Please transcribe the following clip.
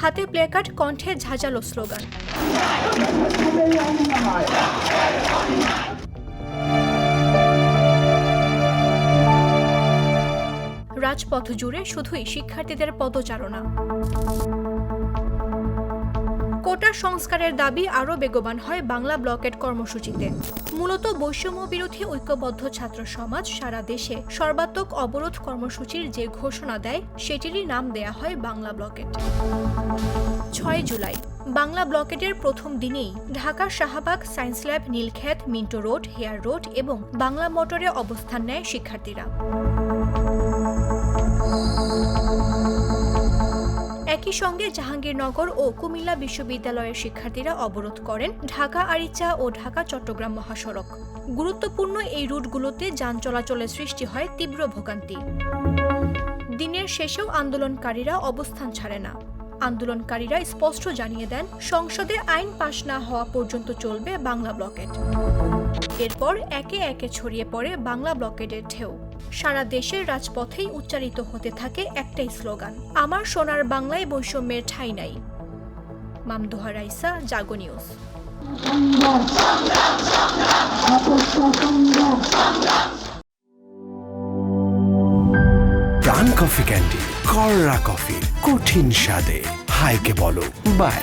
হাতে প্লেকার্ড কণ্ঠে ঝাঁঝালো স্লোগান। রাজপথ জুড়ে শুধুই শিক্ষার্থীদের পদচারণা। কোটা সংস্কারের দাবি আরও বেগবান হয় বাংলা ব্লকেট কর্মসূচিতে। মূলত বৈষম্য বিরোধী ঐক্যবদ্ধ ছাত্র সমাজ সারা দেশে সর্বাত্মক অবরোধ কর্মসূচির যে ঘোষণা দেয়, সেটিরই নাম দেয়া হয় বাংলা ব্লকেট। ছয় জুলাই, বাংলা ব্লকেটের প্রথম দিনেই Dhaka Shahbagh science lab, Nilkhet, Minto road, Hare road এবং বাংলা মোটরে অবস্থান নেয় শিক্ষার্থীরা। একই সঙ্গে জাহাঙ্গীরনগর ও কুমিল্লা বিশ্ববিদ্যালয়ের শিক্ষার্থীরা অবরোধ করেন ঢাকা আরিচা ও ঢাকা চট্টগ্রাম মহাসড়ক। গুরুত্বপূর্ণ এই রুটগুলোতে যান চলাচলের সৃষ্টি হয় তীব্র ভোগান্তি। দিনের শেষেও আন্দোলনকারীরা অবস্থান ছাড়ে না। আন্দোলনকারীরা স্পষ্ট জানিয়ে দেন, সংসদে আইন পাশ না হওয়া পর্যন্ত চলবে বাংলা ব্লকেট। এরপর একে একে ছড়িয়ে পড়ে বাংলা ব্লকেটের ঢেউ। সারা দেশের রাজপথেই উচ্চারিত হতে থাকে একটাই স্লোগান, আমার সোনার বাংলায় বৈষম্যের ঠাঁই নাই। Mamdoha Raisa, Jago news. Coffee candy, কররা coffee, কঠিন স্বাদে, হাইকে বলো বাই